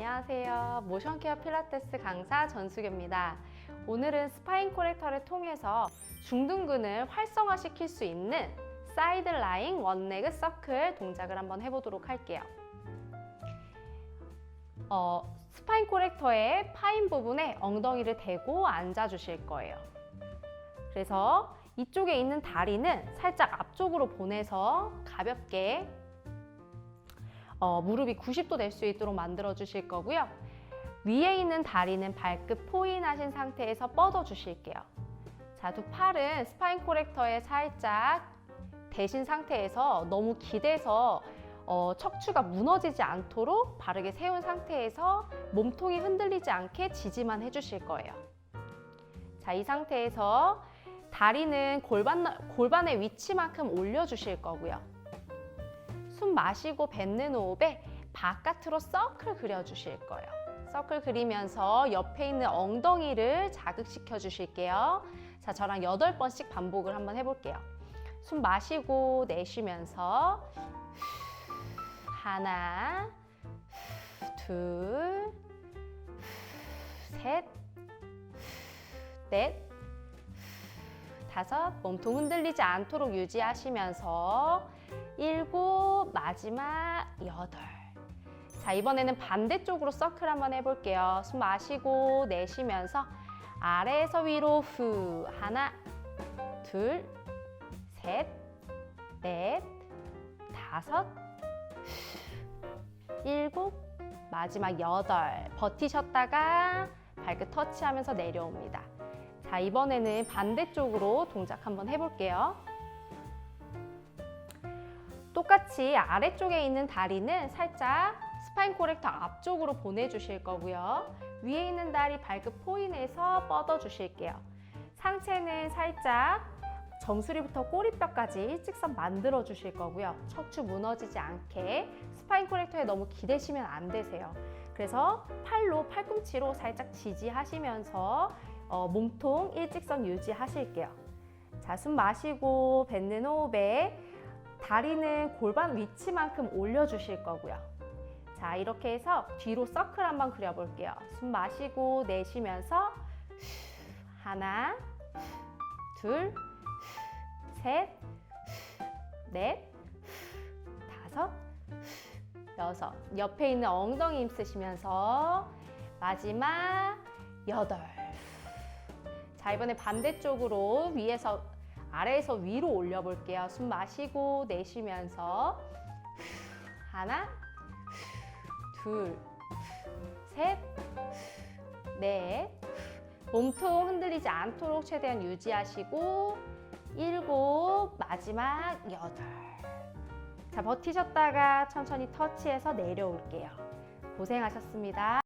안녕하세요. 모션케어 필라테스 강사 전수교입니다. 오늘은 스파인 코렉터를 통해서 중둔근을 활성화시킬 수 있는 사이드 라인 원레그 서클 동작을 한번 해보도록 할게요. 어, 스파인 코렉터의 파인 부분에 엉덩이를 대고 앉아 주실 거예요. 그래서 이쪽에 있는 다리는 살짝 앞쪽으로 보내서 가볍게 어, 무릎이 90도 될 수 있도록 만들어 주실 거고요. 위에 있는 다리는 발끝 포인하신 상태에서 뻗어 주실게요. 자, 두 팔은 스파인 코렉터에 살짝 대신 상태에서 너무 기대서 어, 척추가 무너지지 않도록 바르게 세운 상태에서 몸통이 흔들리지 않게 지지만 해주실 거예요. 자, 이 상태에서 다리는 골반, 골반의 위치만큼 올려주실 거고요. 숨 마시고 뱉는 호흡에 바깥으로 서클 그려주실 거예요. 서클 그리면서 옆에 있는 엉덩이를 자극시켜 주실게요. 자, 저랑 여덟 번씩 반복을 한번 해볼게요. 숨 마시고 내쉬면서 하나, 둘, 셋, 넷, 다섯, 몸통 흔들리지 않도록 유지하시면서 일곱, 마지막 여덟. 자, 이번에는 반대쪽으로 서클 한번 해볼게요. 숨 마시고 내쉬면서 아래에서 위로 후. 하나, 둘, 셋, 넷, 다섯, 일곱, 마지막 여덟. 버티셨다가 발끝 터치하면서 내려옵니다. 자, 이번에는 반대쪽으로 동작 한번 해볼게요. 똑같이 아래쪽에 있는 다리는 살짝 스파인 코렉터 앞쪽으로 보내주실 거고요. 위에 있는 다리 발끝 포인해서 뻗어 주실게요. 상체는 살짝 정수리부터 꼬리뼈까지 일직선 만들어 주실 거고요. 척추 무너지지 않게 스파인 코렉터에 너무 기대시면 안 되세요. 그래서 팔로 팔꿈치로 살짝 지지하시면서 어, 몸통 일직선 유지하실게요. 자, 숨 마시고 뱉는 호흡에 다리는 골반 위치만큼 올려주실 거고요. 자, 이렇게 해서 뒤로 서클 한번 그려볼게요. 숨 마시고 내쉬면서 하나, 둘, 셋, 넷, 다섯, 여섯. 옆에 있는 엉덩이 힘 쓰시면서 마지막 여덟. 자, 이번에 반대쪽으로 위에서 아래에서 위로 올려 볼게요. 숨 마시고 내쉬면서 하나, 둘, 셋, 넷. 몸통 흔들리지 않도록 최대한 유지하시고 일곱, 마지막 여덟. 자, 버티셨다가 천천히 터치해서 내려올게요. 고생하셨습니다.